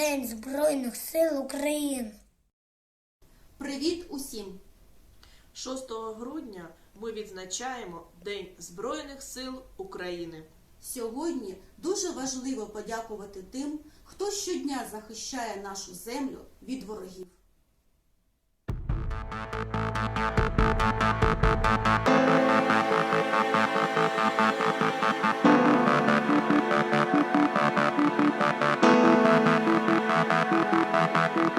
Збройних сил України. Привіт усім! 6 грудня ми відзначаємо День Збройних сил України. Сьогодні дуже важливо подякувати тим, хто щодня захищає нашу землю від ворогів.